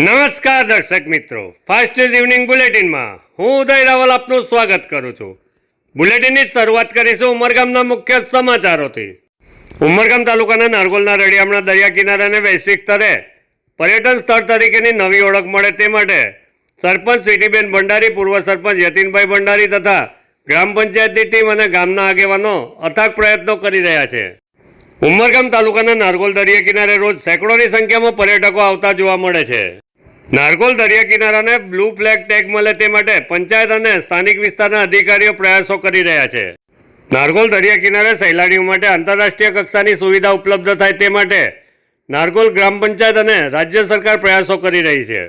નમસ્કાર દર્શક મિત્રો. ફાસ્ટ ન્યૂઝ ઇવનિંગ બુલેટિનમાં હું ઉદય રાવલ આપનું સ્વાગત કરું છું. બુલેટિનની શરૂઆત કરીશું ઉમરગામના મુખ્ય સમાચારોથી. ઉમરગામ તાલુકાના નારગોલના રળિયામણા દરિયા કિનારાને વૈશ્વિક સ્તરે પર્યટન સ્થળ તરીકેની નવી ઓળખ મળે તે માટે સરપંચ સ્વીટીબેન ભંડારી, પૂર્વ સરપંચ યતીનભાઈ ભંડારી તથા ગ્રામ પંચાયતની ટીમ અને ગામના આગેવાનો અથાગ પ્રયત્નો કરી રહ્યા છે. ઉમરગામ તાલુકાના નારગોલ દરિયા કિનારે રોજ સેંકડોની સંખ્યામાં પર્યટકો આવતા જોવા મળે છે. નારગોલ દરિયા કિનારાને બ્લુ ફ્લેગ ટેગ મળે તે માટે પંચાયત અને સ્થાનિક વિસ્તારના અધિકારીઓ પ્રયાસો કરી રહ્યા છે. નારગોલ દરિયા કિનારે સહેલાણીઓ માટે આંતરરાષ્ટ્રીય કક્ષાની સુવિધા ઉપલબ્ધ થાય તે માટે નારગોલ ગ્રામ પંચાયત અને રાજ્ય સરકાર પ્રયાસો કરી રહી છે.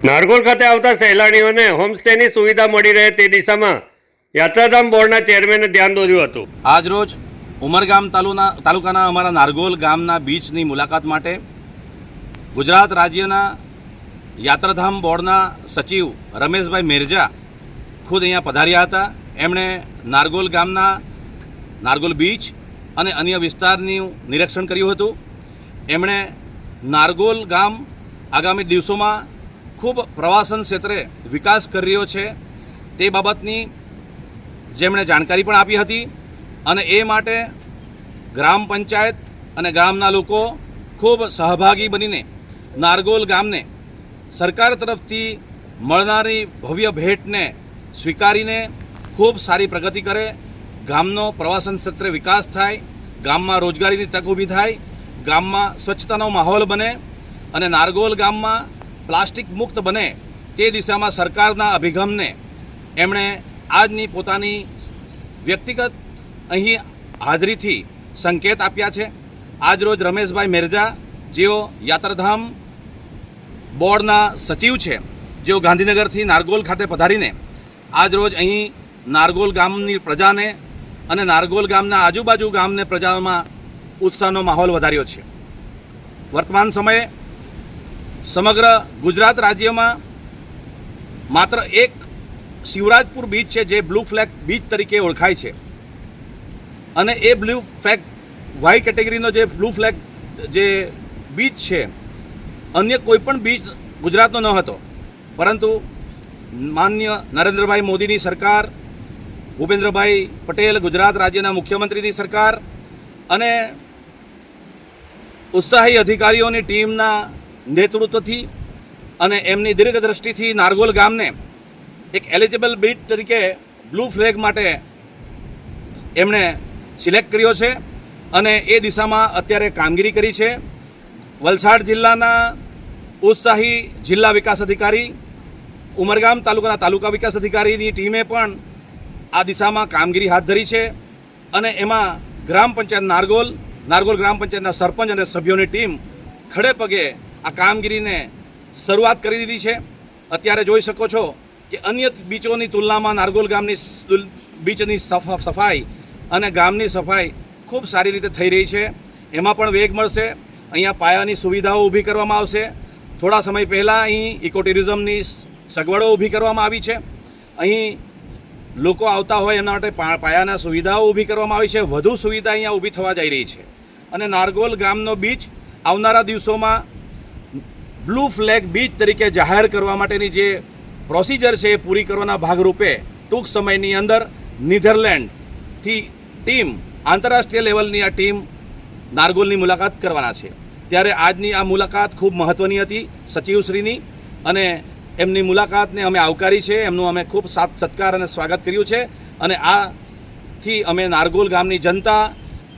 નારગોલ ખાતે આવતા સહેલાણીઓને હોમસ્ટેની સુવિધા મળી રહે તે દિશામાં યાત્રાધામ બોર્ડના ચેરમેને ધ્યાન દોર્યું હતું. આજરોજ ઉમરગામ તાલુના તાલુકાના અમારા નારગોલ ગામના બીચની મુલાકાત માટે ગુજરાત રાજ્યના યાત્રાધામ બોર્ડના સચિવ રમેશભાઈ મેરજા ખુદ અહીંયા પધાર્યા હતા. એમણે નારગોલ ગામના નારગોલ બીચ અને અન્ય વિસ્તારનું નિરીક્ષણ કર્યું હતું. એમણે નારગોલ ગામ આગામી દિવસોમાં ખૂબ પ્રવાસન ક્ષેત્રે વિકાસ કરી રહ્યો છે. તે બાબતની જેમણે જાણકારી પણ આપી હતી અને એ માટે ગ્રામ પંચાયત અને ગામના લોકો ખૂબ સહભાગી બનીને નારગોલ ગામને સરકાર તરફથી મળનારી ભવ્ય ભેટને સ્વીકારીને ખૂબ સારી પ્રગતિ કરે. ગામનો પ્રવાસન ક્ષેત્રે વિકાસ થાય, ગામમાં રોજગારીની તક ઊભી થાય, ગામમાં સ્વચ્છતાનો માહોલ બને અને નારગોલ ગામમાં પ્લાસ્ટિક મુક્ત બને તે દિશામાં સરકારના અભિગમને એમણે આજની પોતાની વ્યક્તિગત અહીં હાજરીથી સંકેત આપ્યા છે. આજરોજ રમેશભાઈ મેરજા જેઓ યાત્રાધામ બોર્ડના સચિવ છે, જેઓ ગાંધીનગરથી નારગોલ ખાતે પધારીને આજરોજ અહીં નારગોલ ગામની પ્રજાને અને નારગોલ ગામના આજુબાજુ ગામને પ્રજામાં ઉત્સાહનો માહોલ વધાર્યો છે. વર્તમાન સમયે સમગ્ર ગુજરાત રાજ્યમાં માત્ર એક શિવરાજપુર બીચ છે, જે બ્લુ ફ્લેગ બીચ તરીકે ઓળખાય છે. અને એ બ્લુ ફ્લેગ વ્હાઇટ કેટેગરીનો જે બ્લુ ફ્લેગ જે બીચ છે અન્ય કોઈ પણ બીચ ગુજરાતનો ન હતો. પરંતુ માન્ય નરેન્દ્રભાઈ મોદીની સરકાર, ભૂપેન્દ્રભાઈ પટેલ ગુજરાત રાજ્યના મુખ્યમંત્રીની સરકાર અને ઉત્સાહી અધિકારીઓની ટીમના નેતૃત્વથી અને એમની દીર્ઘદ્રષ્ટિથી નારગોલ ગામને એક એલિજિબલ બીટ તરીકે બ્લુ ફ્લેગ માટે એમણે સિલેક્ટ કર્યો છે અને એ દિશામાં અત્યારે કામગીરી કરી છે. વલસાડ જિલ્લાના ઉત્સાહી જિલ્લા વિકાસ અધિકારી, ઉમરગામ તાલુકાના તાલુકા વિકાસ અધિકારીની ટીમે પણ આ દિશામાં કામગીરી હાથ ધરી છે અને એમાં ગ્રામ પંચાયત નારગોલ નારગોલ ગ્રામ પંચાયતના સરપંચ અને સભ્યોની ટીમ ખડે પગે આ કામગીરીને શરૂઆત કરી દીધી છે. અત્યારે જોઈ શકો છો કે અન્ય બીચોની તુલનામાં નારગોલ ગામની બીચની સફ- સફાઈ અને ગામની સફાઈ ખૂબ સારી રીતે થઈ રહી છે. એમાં પણ વેગ મળશે. અહીંયા પાયાની સુવિધાઓ ઊભી કરવામાં આવશે. થોડા સમય પહેલાં અહીં ઇકો ટુરિઝમની સગવડો ઊભી કરવામાં આવી છે. અહીં લોકો આવતા હોય એના માટે પાયાના સુવિધાઓ ઊભી કરવામાં આવી છે. વધુ સુવિધા અહીંયા ઊભી થવા જઈ રહી છે. અને નારગોલ ગામનો બીચ આવનારા દિવસોમાં બ્લુ ફ્લેગ બીચ તરીકે જાહેર કરવા માટેની જે પ્રોસિજર છે એ પૂરી કરવાના ભાગરૂપે ટૂંક સમયની અંદર નીધરલેન્ડથી ટીમ આંતરરાષ્ટ્રીય લેવલની આ ટીમ નારગોલની મુલાકાત કરવાના છે. ત્યારે આજની આ મુલાકાત ખૂબ મહત્ત્વની હતી સચિવશ્રીની અને એમની મુલાકાતને અમે આવકારી છે. એમનું અમે ખૂબ સાથ સત્કાર અને સ્વાગત કર્યું છે. અને આથી અમે નારગોલ ગામની જનતા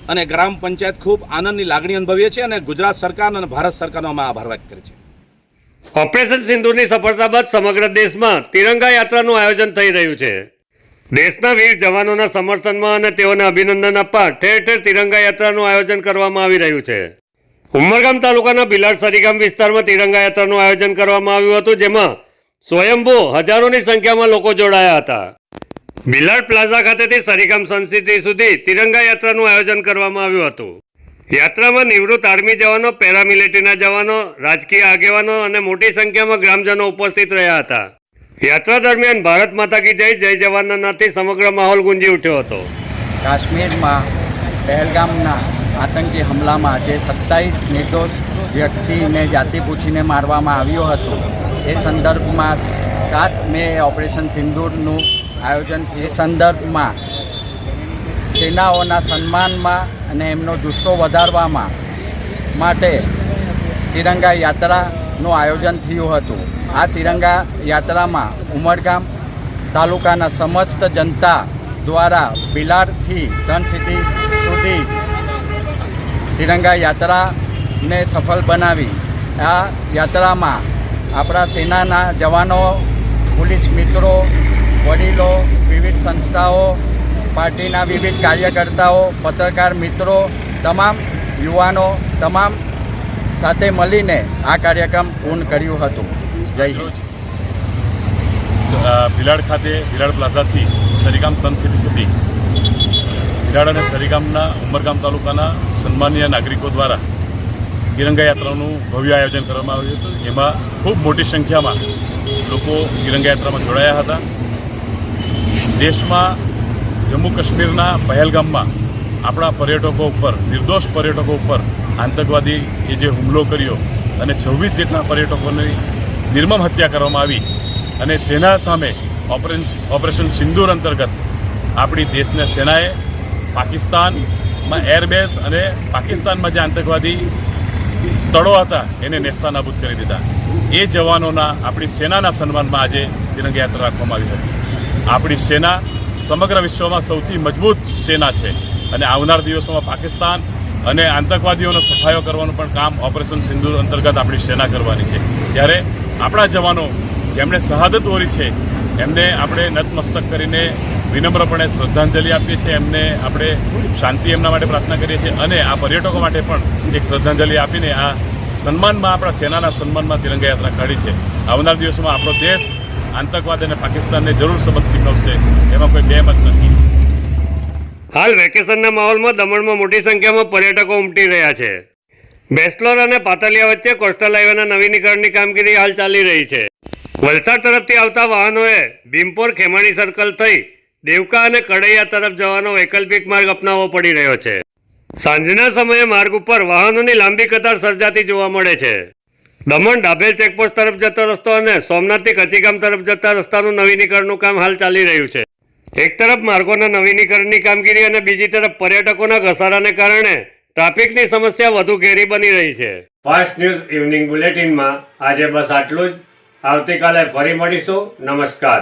અને ગ્રામ પંચાયત ખૂબ આનંદની લાગણી અનુભવીએ છીએ અને ગુજરાત સરકાર અને ભારત સરકારનો અમે આભાર વ્યક્ત કરીએ છીએ. ઓપરેશન સિંધુની સફળતા બાદ સમગ્ર દેશમાં તિરંગા યાત્રાનું આયોજન થઈ રહ્યું છે. દેશના વીર જવાનોના સમર્થનમાં અને તેઓને અભિનંદન આપવા ઠેર ઠેર તિરંગા યાત્રાનું આયોજન કરવામાં આવી રહ્યું છે. ઉમરગામ તાલુકાના બિલાડ સરીગામ વિસ્તારમાં તિરંગા યાત્રાનું આયોજન કરવામાં આવ્યું હતું, જેમાં સ્વયંભૂ હજારોની સંખ્યામાં લોકો જોડાયા હતા. બિલાડ પ્લાઝા ખાતેથી સરીગામ સંસિદ્ધિ સુધી તિરંગા યાત્રાનું આયોજન કરવામાં આવ્યું હતું. યાત્રામાં નિવૃત્ત આર્મી જવાનો, પેરામિલિટરીના જવાનો, રાજકીય આગેવાનો અને મોટી સંખ્યામાં ગ્રામજનો ઉપસ્થિત રહ્યા હતા. યાત્રા દરમિયાન ભારત માતા કી જય જય જવાનના નાથી સમગ્ર માહોલ ગુંજી ઉઠ્યો હતો. કાશ્મીરમાં પહેલગામના આતંકી હુમલામાં જે સત્તાવીસ નિર્દોષ વ્યક્તિને જાતિ પૂછીને મારવામાં આવ્યો હતો. એ સંદર્ભમાં સાત મે ઓપરેશન સિંદૂરનું આયોજન. એ સંદર્ભમાં સેનાઓના સન્માનમાં અને એમનો જુસ્સો વધારવામાં માટે તિરંગા યાત્રાનું આયોજન થયું હતું. આ તિરંગા યાત્રામાં ઉમરગામ તાલુકાના સમસ્ત જનતા દ્વારા બિલાડથી સનસિટી સુધી તિરંગા યાત્રાને સફળ બનાવી. આ યાત્રામાં આપણા સેનાના જવાનો, પોલીસ મિત્રો, વડીલો, વિવિધ સંસ્થાઓ, પાર્ટીના વિવિધ કાર્યકર્તાઓ, પત્રકાર મિત્રો, તમામ યુવાનો, તમામ સાથે મળીને આ કાર્યક્રમ પૂર્ણ કર્યું હતું. ભિલાડ ખાતે, ભિલાડ પ્લાઝાથી સરીગામ સન સિટી સુધી ભિલાડ અને સરીગામના ઉમરગામ તાલુકાના સન્માનીય નાગરિકો દ્વારા તિરંગા યાત્રાનું ભવ્ય આયોજન કરવામાં આવ્યું હતું. એમાં ખૂબ મોટી સંખ્યામાં લોકો તિરંગા યાત્રામાં જોડાયા હતા. દેશમાં જમ્મુ કાશ્મીરના પહેલગામમાં આપણા પર્યટકો ઉપર, નિર્દોષ પર્યટકો ઉપર આતંકવાદી એ જે હુમલો કર્યો અને છવ્વીસ જેટલા પર્યટકોની નિર્મમ હત્યા કરવામાં આવી અને તેના સામે ઓપરેશન ઓપરેશન સિંદૂર અંતર્ગત આપણી દેશના સેનાએ પાકિસ્તાનમાં એરબેઝ અને પાકિસ્તાનમાં જે આતંકવાદી સ્થળો હતા એને નેસ્તાનાબૂદ કરી દીધા. એ જવાનોના, આપણી સેનાના સન્માનમાં આજે તિરંગા યાત્રા રાખવામાં આવી હતી. આપણી સેના સમગ્ર વિશ્વમાં સૌથી મજબૂત સેના છે અને આવનાર દિવસોમાં પાકિસ્તાન અને આતંકવાદીઓનો સફાયો કરવાનું પણ કામ ઓપરેશન સિંદૂર અંતર્ગત આપણી સેના કરવાની છે. ત્યારે આપણા જવાનો જેમણે શહાદત ઓરી છે, એમને આપણે નતમસ્તક કરીને વિનમ્રપણે શ્રદ્ધાંજલિ આપીએ છીએ, એમને આપણે શાંતિ એમના માટે પ્રાર્થના કરીએ છીએ અને આ પર્યટકો માટે પણ એક શ્રદ્ધાંજલિ આપીને આ સન્માનમાં આપણા સેનાના સન્માનમાં તિરંગા યાત્રા કાઢી છે. આવનાર દિવસોમાં આપણો દેશ આતંકવાદ અને પાકિસ્તાનને જરૂર સબક શીખવશે, એમાં કોઈ બે મત નથી. હાલ વેકેશનના માહોલમાં દમણમાં મોટી સંખ્યામાં પર્યટકો ઉમટી રહ્યા છે. બેસલોર અને પાતલિયા વચ્ચે કોસ્ટલ હાઈવેના નવીનીકરણની કામગીરી હાલ ચાલી રહી છે. વલસાડ તરફથી આવતા વાહનોએ ભીમપોર ખેમાણી સર્કલ થઈ દેવકા અને કડૈયા તરફ જવાનો વૈકલ્પિક માર્ગ અપનાવવો પડી રહ્યો છે. સાંજના સમયે માર્ગ ઉપર વાહનોની લાંબી કતાર સર્જાતી જોવા મળે છે. દમણ ડાભેલ ચેકપોસ્ટ તરફ જતો રસ્તો અને સોમનાથથી કચીગામ તરફ જતા રસ્તાનું નવીનીકરણનું કામ હાલ ચાલી રહ્યું છે. એક તરફ માર્ગોના નવીનીકરણની કામગીરી અને બીજી તરફ પર્યટકોના ઘસારાને કારણે ટ્રાફિકની સમસ્યા વધુ ઘેરી બની રહી છે. ફાસ્ટ ન્યૂઝ ઇવનિંગ બુલેટિનમાં આજે બસ આટલું જ. આવતીકાલે ફરી મળીશું. નમસ્કાર.